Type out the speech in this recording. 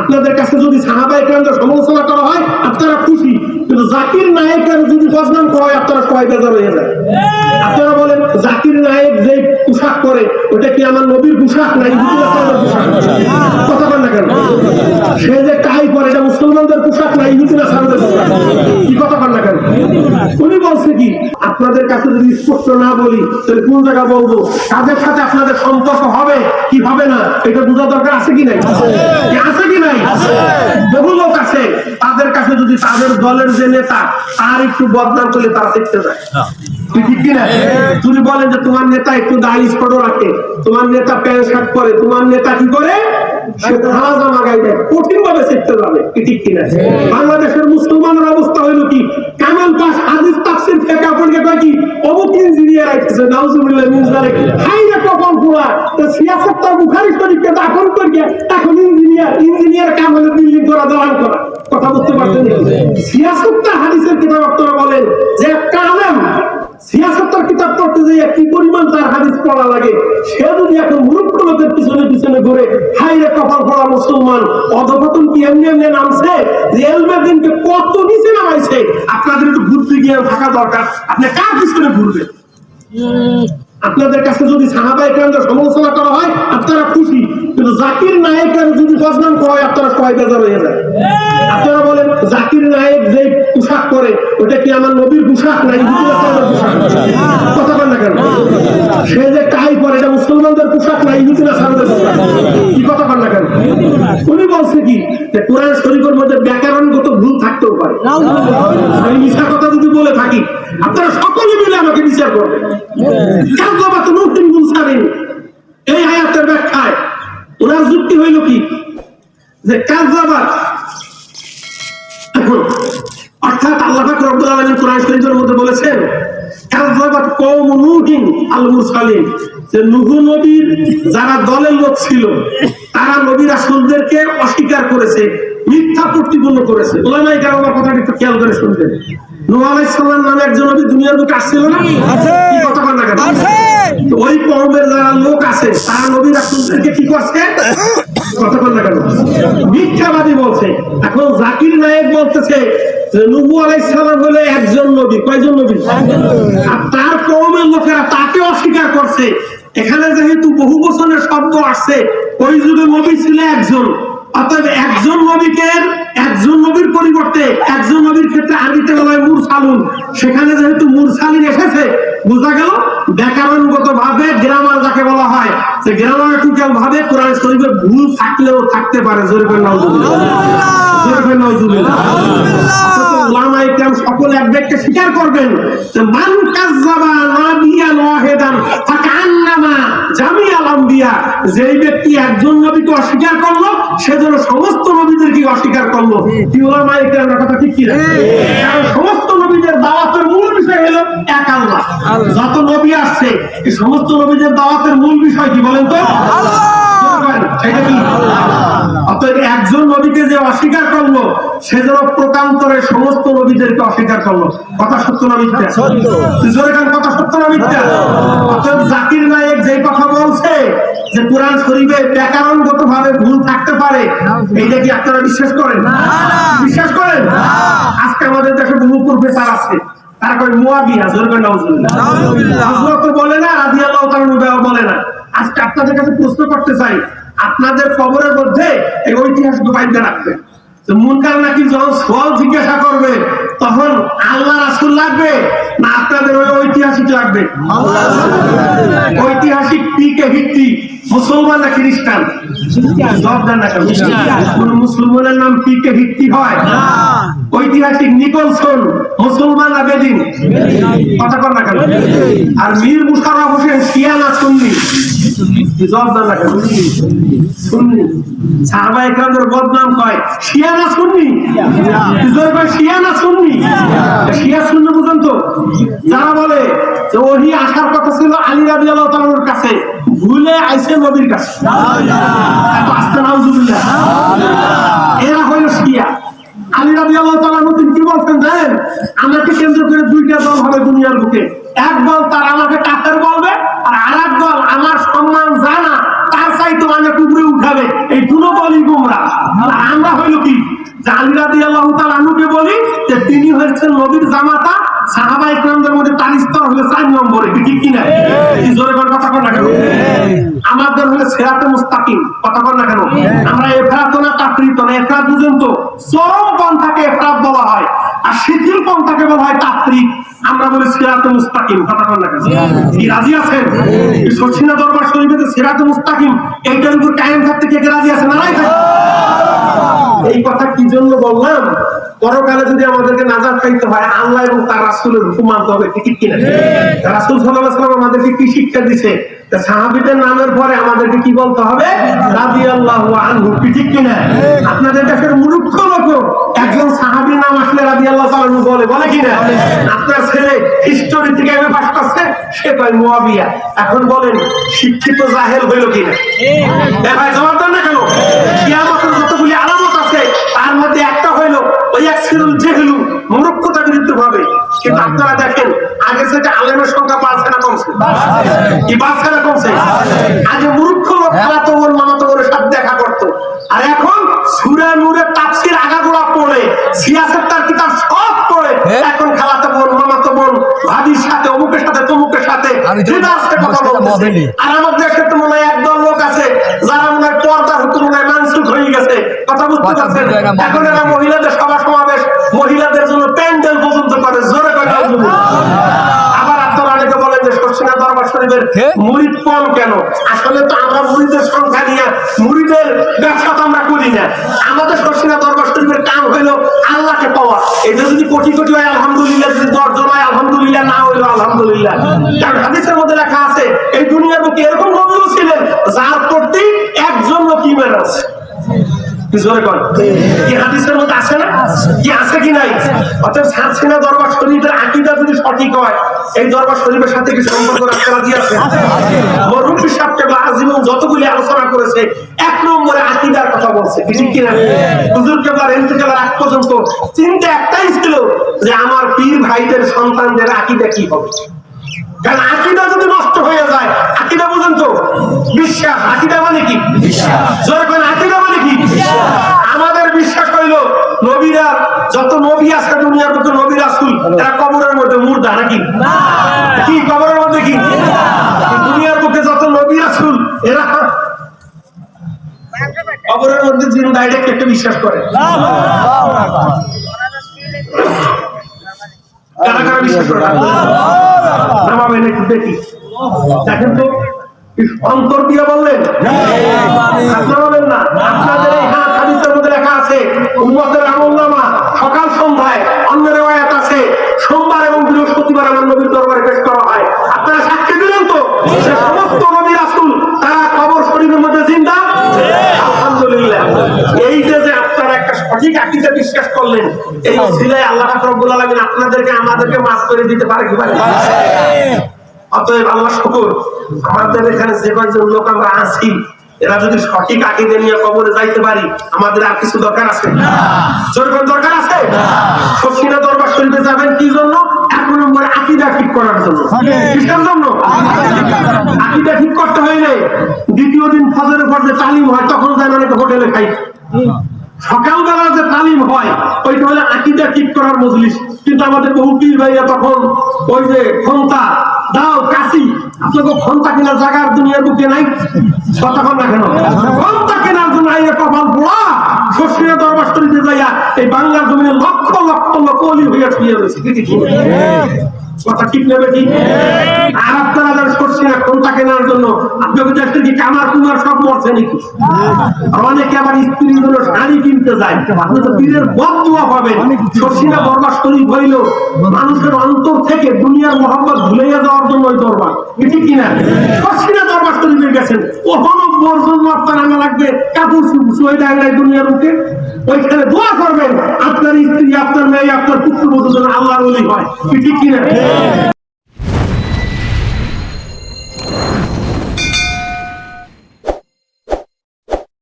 আপনাদের কাছে যদি সাহাবা একরামদের সমালোচনা করা হয়, আপনারা খুশি। কিন্তু জাকির নায়কের যদি বদনাম করা হয়, আপনারা সবাই বেজার হয়ে যায় আপনারা বলেন, জাকির নায়ক যে পোশাক করে ওটা কি আমার নবীর পোশাক না ইহুদি নাসারাদের পোশাক? কথা বলেন না কেন? সে যে টাই পরে, এটা মুসলমানদের পোশাক না, ইহুদি নাসারাদের পোশাক? কি কথা উনি বলছে কি আপনাদের কাছে যদি স্পষ্ট না বলি তাহলে কোন জায়গা বলব? তাদের সাথে আপনাদের সম্পর্ক হবে? কি হবে না? এটা বোঝা দরকার আছে কি নাই? আছে। কি নাই? বহু লোক আছে তাদের কাছে যদি তাদের দলের যে নেতা তার একটু বদনাম করলে তারা দেখতে যায়। কিনা যদি বলেন যে তোমার নেতা একটু দাড়ি রাখে তোমার নেতা প্যান্ট শার্ট পরে তোমার নেতা কি করে? সে ধারা জামা দেয় কঠিন ভাবে শিখতে যাবে কি ঠিক কিনা? বাংলাদেশের মুসলমানের অবস্থা হইল কি? কামাল পাস হাদিস তাফসির থেকে আপনাকে কয় কি? অমুক ইঞ্জিনিয়ার আইতেছে নাউজুবিল্লাহ হাই রে কপাল পুরা তো সিয়াসত তার বুখারী শরীফকে দাফন করিয়া এখন ইঞ্জিনিয়ার ইঞ্জিনিয়ার কাম হলো বিল্ডিং করা দালান করা। কথা বুঝতে পারছেন? সিয়াসতটা হাদিসের কিতাব আপনারা বলেন যে একটা আলেম সিয়াসত্তর কিতাব পড়তে যে কি পরিমাণ তার হাদিস পড়া লাগে সে যদি এখন মূর্খ লোকের পিছনে পিছনে ঘুরে কপাল পড়া মুসলমান অধপতন কি এমনি এমনি নামছে? যে এলমের দিনকে কত নিচে নামাইছে? আপনাদের একটু বুদ্ধি জ্ঞান থাকা দরকার। আপনি কার পিছনে ঘুরবেন? আপনাদের কাছে যদি সাহাবা একরামদের সমালোচনা করা হয় আপনারা খুশি। কিন্তু জাকির নায়কের যদি বদনাম করা হয় আপনারা সবাই বেজার হয়ে যায় আপনারা বলেন জাকির নায়ক যে পোশাক পরে ওটা কি আমার নবীর পোশাক না ইহুদি নাসারাদের পোশাক কথা বলেন না কেন? সে যে টাই পরে এটা মুসলমানদের পোশাক না ইহুদি নাসারাদের কি কথা বলেন না কেন? উনি বলছে কি, যে কোরআন শরীফের মধ্যে ব্যাকরণগত ভুল থাকতেও পারে। আমি মিশা কথা যদি বলে থাকি, আপনারা সকলে মিলে আমাকে বিচার করবেন। কাজবাত মুহতিন মুনসারিন এই আয়াতের ব্যাখ্যায় ওনার যুক্তি হইল কি, যে কাজবাত অর্থাৎ আল্লাহ পাক রব্বুল কোরআন শরীফের মধ্যে বলেছেন কাযযাবাত কওম নূহিন আল মুরসালিন। যে নূহ নবীর যারা দলের লোক ছিল তারা নবী রাসূলদেরকে অস্বীকার করেছে মিথ্যা প্রতিপন্ন করেছে। ওলামাই কারামার কথাটা একটু খেয়াল করে শুনবেন। নূহ আলাইহিস নামে একজন নবী দুনিয়ার বুকে আসছিল না? কি কথা বলেন না কেন ওই কওমের যারা লোক আছে তারা নবী রাসূলদেরকে কি করছে? কথা বলেন না কেন? মিথ্যাবাদী বলছে। এখন জাকির নায়েক বলতেছে নবু আলাইসালাম হলো একজন নবী। কয়জন নবী। আর তার কওমের লোকেরা তাকে অস্বীকার করছে এখানে যেহেতু বহু বছরের শব্দ আসছে ওই যুগে নবী ছিল একজন। অতএব একজন নবীকে একজন নবীর পরিবর্তে একজন নবীর ক্ষেত্রে আরবিতে বলা হয় মুরসালুন। সেখানে যেহেতু মুরসালিন এসেছে বোঝা গেল ব্যাকরণগত ভাবে গ্রামার যাকে বলা হয় সে গ্রামাটিক্যাল ভাবে কোরআন শরীফে ভুল থাকলেও থাকতে পারে। জোরে করে। নাউজুবিল্লাহ জোরে করে নাউজুবিল্লাহ অথচ উলামায়ে কেরাম সকলে এক ব্যক্তি স্বীকার করবেন যে মান কাযযাবা নাবিয়ান ওয়াহিদান ফাকান্নামা জামিআল আম্বিয়া। যেই ব্যক্তি একজন নবীকে অস্বীকার করল সে যেন সমস্ত নবীদেরকে অস্বীকার করল। কি কথা ঠিক কি কারণ সমস্ত নবীদের দাওয়াতের মূল বিষয় হলো এক আল্লাহ। যত নবী আসছে এই সমস্ত নবীদের দাওয়াতের মূল বিষয় কি বলেন তো? সেটা কি? অতএব একজন নবীকে যে অস্বীকার করল সে যেন প্রকান্তরে সমস্ত নবীদেরকে অস্বীকার করল। কথা সত্য না মিথ্যা? জোরে কথা সত্য না মিথ্যা? অতএব জাকির নায়েক যে কথা বলছে যে কোরআন শরীফে ব্যাকরণগত ভাবে ভুল থাকতে পারে এইটা কি আপনারা বিশ্বাস করেন? বিশ্বাস করেন? আজকে আমাদের দেশে বহু প্রফেসর আছে। তারা কয় মুয়াবিয়া জোরে নাউজুবিল্লাহ। বলে না রাদিয়াল্লাহু তাআলা বলে না। আজকে আপনাদের কাছে প্রশ্ন করতে চাই, আপনাদের কবরের মধ্যে এই ঐতিহাসিক বাইন্দা রাখবে। মুনকার নাকি যখন জিজ্ঞাসা করবে, তখন আল্লাহ রাসূল লাগবে না আপনাদের ওই ঐতিহাসিক লাগবে? ঐতিহাসিক পিকে ভিত্তি মুসলমান না খ্রিস্টান? জবাব দেন না মুসলমানের নাম পিকে ভিত্তি হয়? ঐতিহাসিক নিকলসন মুসলমান না বেদিন? কথা কর না কেন? আর মীর মুশাররফ হোসেন শিয়া না সুন্নি? জবাব দেন না কেন সুন্নি। সাহাবা একরামদের বদনাম কয় শিয়া না সুন্নি? জোর কয় শিয়া না সুন্নি? শিয়া সুন্নি বুঝেন তো? যারা বলে যে ওহি আসার কথা ছিল আলী রাদিয়াল্লাহু তাআলার কাছে ভুলে নবীর কাছে। এত আস্তে নাউজুবিল্লাহ। এরা হইল শিয়া এই দুটো দলই গোমরা। আমরা হইল কি? যে আল্লাহ তালা আনুকে বলি, যে তিনি হয়েছেন নদীর জামাতা সাহাবা ইকরামদের মধ্যে তার স্তর হলে চার নম্বরে। ঠিক কিনা জোরে কথা কথা সেরাতে মুস্তাকিম কথা কর না কেন? আমরা এফরাত না তাফরিত না এফরাত বুঝেন তো চরম পন্থাকে এফরাত বলা হয় আর শিথিল পন্থাকে বলা হয় তাফরিক আমরা বলি সিরাতে মুস্তাকিম কথা কর না কেন? কি রাজি আছেন? এই সচিনা দরবার শরীফে সিরাতে মুস্তাকিম এইটার উপর কায়েম থাকতে কে কে রাজি আছে না এই কথা কি জন্য বললাম? পরকালে যদি আমাদেরকে নাজার খাইতে হয় আল্লাহ এবং তার রাসুলের হুকুম মানতে হবে ঠিক কিনা? রাসুল সাল্লাহ সাল্লাম আমাদেরকে কি শিক্ষা দিছে? সাহাবিদের নামের পরে আমাদেরকে কি বলতে হবে? রাজি আল্লাহ আনহু, ঠিক আপনাদের দেশের লোক একজন সাহাবির নাম আসলে রাজি আল্লাহ তাআলা বলে বলে আপনার ছেলে হিস্টোরি থেকে এমএ পাস করছে, সে কয় মুয়াবিয়া। এখন বলেন, শিক্ষিত জাহেল হইল কিনা? এ জবাব দেন না কেন? কিয়ামতের যতগুলি আলামত আছে, তার মধ্যে একটা হইল, ওই এক জেহেলু। কিন্তু আপনারা দেখেন আগে সেটা আলেমের সংখ্যা বাড়ছে না কমছে? কি বাড়ছে না কমছে? আগে মূর্খ লোক খালাতো বোন মামাতো বোনের সাথে দেখা করতো। আর এখন সুরে নূরে তাফসির আগাগোড়া পড়ে সিয়াসের তার কিতাব সব পড়ে। এখন খালাতো বোন মামাতো বোন ভাবির সাথে অমুকের সাথে তমুকের সাথে কথা বলতেছে। আর আমার দেশে তো মনে হয় একদল লোক আছে যারা মনে হয় পর্দা হতে মনে হয় মানসুখ হয়ে গেছে। কথা বুঝতে পারছেন? এখন এরা মহিলাদের সভা সমাবেশ মহিলাদের জন্য প্যান্ডেল করে আবার আপনারা অনেকে বলেন যে শর্ষিনা দরবার শরীফের? মুরিদ কম কেন? আসলে তো আমরা মুরিদের সংখ্যা নিয়ে মুরিদের ব্যবসা তো আমরা করি না। আমাদের শর্ষিনা দরবার শরীফের কাম হইল আল্লাহকে পাওয়া। এটা যদি কোটি কোটি হয় আলহামদুলিল্লাহ। যদি দশজন হয় আলহামদুলিল্লাহ। না হইল আলহামদুলিল্লাহ। কারণ হাদিসের মধ্যে লেখা আছে এই দুনিয়ার বুকে এরকম নবীও ছিলেন যার প্রতি একজন লোক ইমান আছে। জোরে কর। কি হাদিসের মধ্যে আছে না? কি আছে কি নাই? অর্থাৎ সাতসিনা দরবার শরীফের আকিদা যদি সঠিক হয় এই দরবার শরীফের সাথে কি সম্পর্ক রাখতে রাজি আছে? মরহুম সাহেব কেবলা আজীবন যতগুলি আলোচনা করেছে এক নম্বরে আকিদার কথা বলছে কি ঠিক কিনা? হুজুর কেবলার ইন্তেকালের আগ পর্যন্ত চিন্তা একটাই ছিল যে আমার পীর ভাইদের সন্তানদের আকিদা কি হবে? কারণ আকিদা যদি নষ্ট হয়ে যায় আকিদা বুঝেন তো। বিশ্বাস আকিদা মানে কি? জোরে আকিদা মানে কি? আমাদের বিশ্বাস হইল নবীরা যত নবী আছে দুনিয়ার মধ্যে নবী রাসূল এরা কবরের মধ্যে মুর্দা নাকি? কি কবরের মধ্যে কি? দুনিয়ার বুকে যত নবী রাসূল এরা কবরের মধ্যে জিন ডাইরেক্ট একটা বিশ্বাস করে। কারা কারা বিশ্বাস করে? নামাবেন একটু দেখি। দেখেন তো কি অন্তর দিয়ে বললেন। বলেন না আপনাদের এই হাত হাদিসের মধ্যে লেখা আছে উম্মতের আমলনামা সকাল সন্ধ্যায় অন্য রেওয়ায়াত আছে সোমবার এবং বৃহস্পতিবার আমার নবীর দরবারে পেশ করা হয় আপনারা সাক্ষী দিলেন তো যে সমস্ত নবী রাসূল তারা কবর শরীফের মধ্যে জিন্দা আলহামদুলিল্লাহ এই যে যে আপনারা একটা আকিদা বিশ্বাস করলেন। এই ছিলাই আল্লাহ পাক রব্বুল আলামিন আপনাদেরকে আমাদেরকে মাফ করে দিতে পারে কি পারে অতএব আল্লাহ শুকুর। আমাদের এখানে যে কয়েকজন লোক আমরা আছি এরা যদি সঠিক আকিদে নিয়ে কবরে যাইতে পারি আমাদের আর কিছু দরকার আছে? জোরকর দরকার আছে? সখিনা দরবার শরীফে যাবেন কি জন্য? এক নম্বরে আকিদা ঠিক করার জন্য। কিসের জন্য? আকিদা ঠিক করতে হইলে দ্বিতীয় দিন ফজরের পর যে তালিম হয় তখন যায় অনেকে হোটেলে খাই। সকালবেলা যে তালিম হয়, ওইটা হলে আকিদা ঠিক করার মজলিস। কিন্তু আমাদের উকিল ভাইয়া তখন ওই যে ক্ষমতা, দাও কাশি জায়গার কেন কেনার জন্য বাংলার লক্ষ লক্ষ কথা ঠিক নেবে ঠিক? নেওয়ার জন্য আপনাকে দেখছেন কি কামার কুমার সব মরছে নাকি? অনেকে আবার স্ত্রীর জন্য শাড়ি কিনতে যায়। আপনি তো পীরের বদুয়া পাবেন। শশীনা দরবার শরীফ হইল। মানুষের অন্তর থেকে দুনিয়ার মোহাম্মদ ভুলাইয়া যাওয়ার জন্য ওই দরবার। এটি কিনা শশীনা দরবার শরীফে গেছেন। ওখানে বর্জন আপনার লাগবে। কাপড় ডাঙ্গায় দুনিয়ার মুখে ওইখানে দোয়া করবেন আপনার স্ত্রী আপনার মেয়ে আপনার পুত্রবধূ যেন আল্লাহর হয়। এটি কিনা